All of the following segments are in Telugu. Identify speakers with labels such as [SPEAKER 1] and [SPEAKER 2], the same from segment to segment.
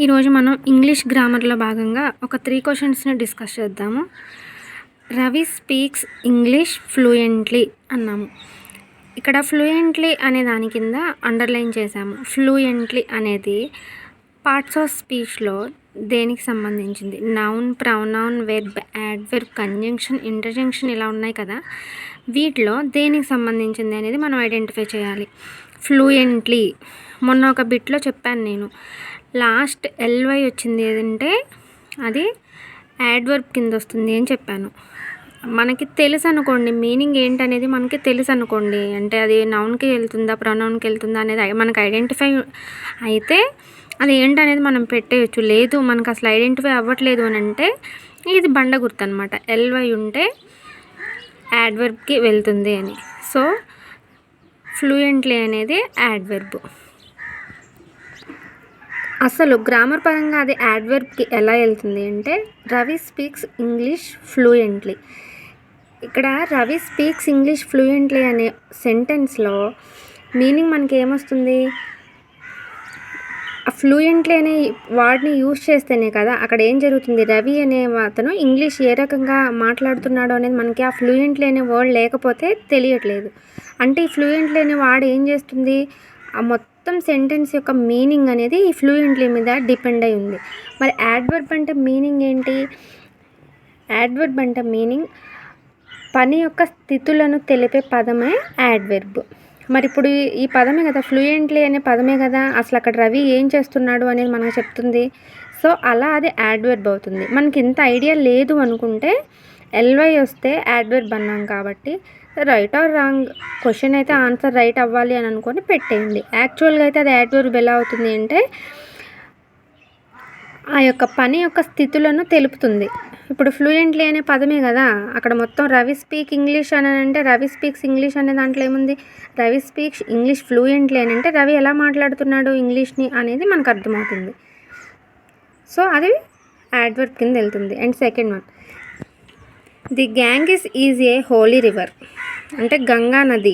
[SPEAKER 1] ఈరోజు మనం ఇంగ్లీష్ గ్రామర్లో భాగంగా ఒక త్రీ క్వశ్చన్స్ని డిస్కస్ చేద్దాము. రవి స్పీక్స్ ఇంగ్లీష్ ఫ్లూయెంట్లీ అన్నాము. ఇక్కడ ఫ్లూయెంట్లీ అనే దాని కింద అండర్లైన్ చేశాము. ఫ్లూయెంట్లీ అనేది పార్ట్స్ ఆఫ్ స్పీచ్లో దేనికి సంబంధించింది? Noun pronoun verb adverb conjunction interjection ఇలా ఉన్నాయి కదా. వీటిలో దేనికి సంబంధించింది అనేది మనం ఐడెంటిఫై చేయాలి. ఫ్లూయెంట్లీ మొన్న ఒక బిట్లో చెప్పాను నేను. లాస్ట్ ఎల్వై వచ్చింది ఏదంటే అది యాడ్వర్బ్ కింద వస్తుంది అని చెప్పాను. మనకి తెలుసు అనుకోండి మీనింగ్ ఏంటనేది మనకి తెలుసు అనుకోండి అంటే అది నౌన్కి వెళ్తుందా ప్రొనౌన్కి వెళ్తుందా అనేది మనకు ఐడెంటిఫై అయితే అది ఏంటనేది మనం పెట్టేయచ్చు. లేదు మనకు అసలు ఐడెంటిఫై అవ్వట్లేదు అని అంటే ఇది బండ గుర్తు అనమాట ఎల్వై ఉంటే యాడ్వర్బ్కి వెళ్తుంది అని. సో ఫ్లూయెంట్లీ అనేది యాడ్వర్బ్ అసలు గ్రామర్ పరంగా అది యాడ్వర్బ్కి ఎలా వెళ్తుంది అంటే రవి స్పీక్స్ ఇంగ్లీష్ ఫ్లూయెంట్లీ ఇక్కడ రవి స్పీక్స్ ఇంగ్లీష్ ఫ్లూయెంట్లీ అనే సెంటెన్స్లో మీనింగ్ మనకి ఏమొస్తుంది ఆ ఫ్లూయెంట్లీ అనే వర్డ్ని యూజ్ చేస్తేనే కదా అక్కడ ఏం జరుగుతుంది? రవి అనే అతను ఇంగ్లీష్ ఏ రకంగా మాట్లాడుతున్నాడో అనేది మనకి ఆ ఫ్లూయెంట్లీ అనే వర్డ్ లేకపోతే తెలియట్లేదు. అంటే ఈ ఫ్లూయెంట్లీ అనే వర్డ్ ఏం చేస్తుంది? ఆ మొత్తం సెంటెన్స్ యొక్క మీనింగ్ అనేది ఈ ఫ్లూయెంట్లీ మీద డిపెండ్ అయి ఉంది. మరి యాడ్వర్బ్ అంటే మీనింగ్ ఏంటి? యాడ్వర్బ్ అంటే మీనింగ్ పని యొక్క స్థితులను తెలిపే పదమే యాడ్వెర్బ్ మరి ఇప్పుడు ఈ- పదమే కదా ఫ్లూయెంట్లీ అనే పదమే కదా అసలు అక్కడ రవి ఏం చేస్తున్నాడు అనేది మనకు చెప్తుంది. సో అలా అది యాడ్వర్బ్ అవుతుంది. మనకి ఇంత ఐడియా లేదు అనుకుంటే ఎల్వై వస్తే యాడ్వర్బ్ అన్నాం కాబట్టి రైట్ ఆర్ రాంగ్ క్వశ్చన్ అయితే ఆన్సర్ రైట్ అవ్వాలి అని అనుకొని పెట్టేయండి. యాక్చువల్గా అయితే అది యాడ్వర్బ్ ఎలా అవుతుంది అంటే ఆ యొక్క పని యొక్క స్థితులను తెలుపుతుంది. ఇప్పుడు ఫ్లూయెంట్లీ అనే పదమే కదా అక్కడ మొత్తం రవి స్పీక్ ఇంగ్లీష్ అని అంటే రవి స్పీక్స్ ఇంగ్లీష్ అనే దాంట్లో ఏముంది? రవి స్పీక్స్ ఇంగ్లీష్ ఫ్లూయెంట్లీ అని అంటే రవి ఎలా మాట్లాడుతున్నాడు ఇంగ్లీష్ని అనేది మనకు అర్థమవుతుంది. సో అది యాడ్వర్బ్ కింద వెళ్తుంది. And second one the gang is is a holy river అంటే గంగా నది.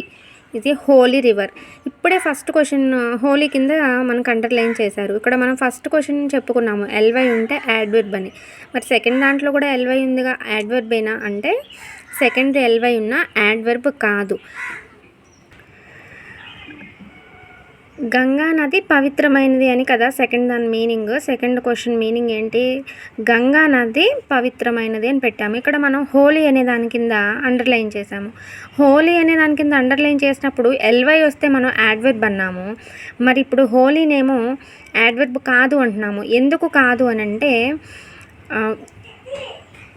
[SPEAKER 1] ఇది హోలీ రివర్ ఇప్పుడే ఫస్ట్ క్వశ్చన్ హోలీ కింద మనకు అండర్లైన్ చేశారు. ఇక్కడ మనం ఫస్ట్ క్వశ్చన్ చెప్పుకున్నాము. ఎల్వై ఉంటే యాడ్వర్బ్ అని. మరి సెకండ్ దాంట్లో కూడా ఎల్వై ఉందిగా యాడ్వర్బ్ అయినా అంటే సెకండ్ ఎల్వై ఉన్న యాడ్వర్బ్ కాదు. గంగా నది పవిత్రమైనది అని కదా సెకండ్ దాని మీనింగ్ సెకండ్ క్వశ్చన్ మీనింగ్ ఏంటి? గంగా నది పవిత్రమైనది అని పెట్టాము. ఇక్కడ మనం హోలీ అనే దాని కింద అండర్లైన్ చేసాము హోలీ అనే దాని కింద అండర్లైన్ చేసినప్పుడు ఎల్వై వస్తే మనం యాడ్వర్బ్ అన్నాము. మరి ఇప్పుడు హోలీనేమో యాడ్వర్బ్ కాదు అంటున్నాము. ఎందుకు కాదు అని అంటే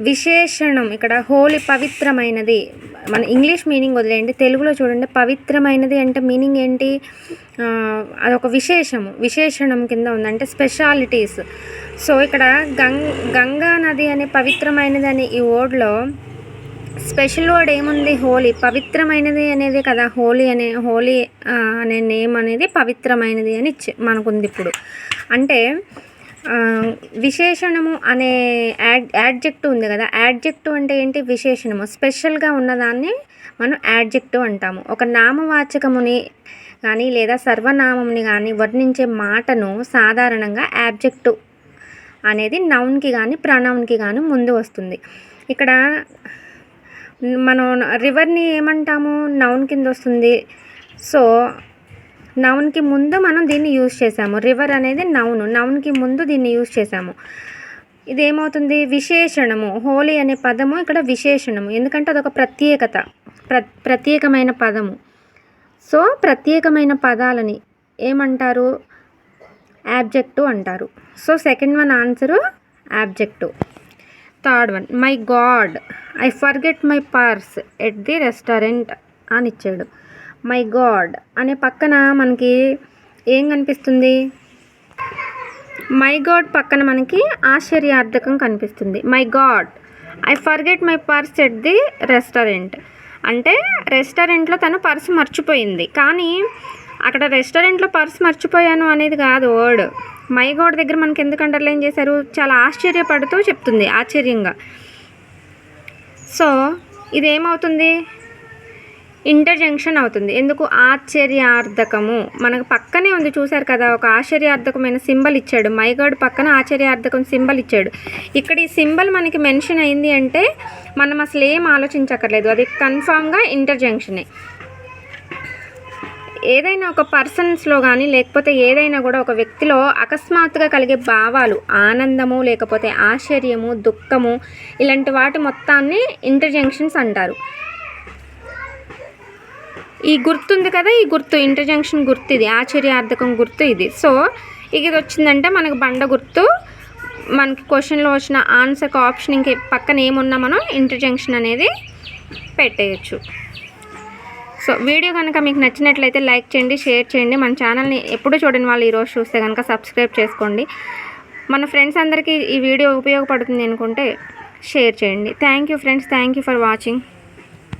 [SPEAKER 1] విశేషణం ఇక్కడ హోలీ పవిత్రమైనది. మన ఇంగ్లీష్ మీనింగ్ వదిలేయండి. తెలుగులో చూడండి పవిత్రమైనది అంటే మీనింగ్ ఏంటి? అదొక విశేషము. విశేషణం కింద ఉంది అంటే స్పెషాలిటీస్. సో ఇక్కడ గంగ గంగా నది అనే పవిత్రమైనది అనే ఈ వర్డ్లో స్పెషల్ వర్డ్ ఏముంది? హోలీ. పవిత్రమైనది అనేది కదా హోలీ అనే హోలీ అనే నేమ్ అనేది పవిత్రమైనది అని మనకుంది ఇప్పుడు. అంటే విశేషణము అనే యాడ్ యాడ్జెక్టివ్ ఉంది కదా. యాడ్జెక్టివ్ అంటే ఏంటి? విశేషణము. స్పెషల్గా ఉన్నదాన్ని మనం యాడ్జెక్టివ్ అంటాము. ఒక నామవాచకముని కానీ లేదా సర్వనామంని కానీ వర్ణించే మాటను సాధారణంగా యాబ్జెక్టివ్ అనేది నౌన్కి కానీ ప్రనౌన్కి కానీ ముందు వస్తుంది. ఇక్కడ మనం రివర్ని ఏమంటాము? నౌన్ కింద వస్తుంది. సో నౌన్కి ముందు మనం దీన్ని యూజ్ చేసాము రివర్ అనేది నౌన్. నౌన్కి ముందు దీన్ని యూజ్ చేసాము ఇది ఏమవుతుంది విశేషణము. హోలీ అనే పదము ఇక్కడ విశేషణము. ఎందుకంటే అదొక ప్రత్యేకత. ప్ర ప్రత్యేకమైన పదము. సో ప్రత్యేకమైన పదాలని ఏమంటారు? యాబ్జెక్టు అంటారు. So second one answer object third one my God I forget my purse at the restaurant అని ఇచ్చాడు. మై గాడ్ అనే పక్కన మనకి ఏం కనిపిస్తుంది? మై గాడ్ పక్కన మనకి ఆశ్చర్యార్థకం కనిపిస్తుంది. My God I forget my purse at the restaurant. అంటే రెస్టారెంట్లో తను పర్స్ మర్చిపోయింది. కానీ అక్కడ రెస్టారెంట్లో పర్స్ మర్చిపోయాను అనేది కాదు వర్డ్. మై గాడ్ దగ్గర మనకి ఎందుకు అండర్లైన్ చేశారు? చాలా ఆశ్చర్యపడుతూ చెప్తుంది ఆశ్చర్యంగా. సో ఇదేమవుతుంది? ఇంటర్జంక్షన్ అవుతుంది. ఎందుకు? ఆశ్చర్యార్థకము. మనకు పక్కనే ఉంది చూసారు కదా ఒక ఆశ్చర్యార్థకమైన సింబల్ ఇచ్చాడు. మైగాడ్ పక్కన ఆశ్చర్యార్థకం సింబల్ ఇచ్చాడు. ఇక్కడ ఈ సింబల్ మనకి మెన్షన్ అయింది అంటే మనం అసలు ఏం ఆలోచించక్కర్లేదు. అది కన్ఫామ్గా ఇంటర్జంక్షనే. ఏదైనా ఒక పర్సన్స్లో కానీ లేకపోతే ఏదైనా కూడా ఒక వ్యక్తిలో అకస్మాత్తుగా కలిగే భావాలు ఆనందము లేకపోతే ఆశ్చర్యము దుఃఖము ఇలాంటి వాటి మొత్తాన్ని ఇంటర్జంక్షన్స్ అంటారు. ఈ గుర్తుంది కదా ఈ గుర్తు ఇంటర్జంక్షన్ గుర్తు ఇది ఆశ్చర్యార్థకం గుర్తు ఇది. సో ఇది వచ్చిందంటే మనకు బండ గుర్తు మనకి క్వశ్చన్లో వచ్చిన ఆన్సర్కి ఆప్షన్ ఇంక పక్కన ఏమున్నా మనం ఇంటర్జంక్షన్ అనేది పెట్టేయచ్చు. సో వీడియో కనుక మీకు నచ్చినట్లయితే లైక్ చేయండి షేర్ చేయండి. మన ఛానల్ని ఎప్పుడూ చూడని వాళ్ళు ఈరోజు చూస్తే కనుక సబ్స్క్రైబ్ చేసుకోండి. మన ఫ్రెండ్స్ అందరికీ ఈ వీడియో ఉపయోగపడుతుంది అనుకుంటే షేర్ చేయండి. Thank you friends thank you for watching.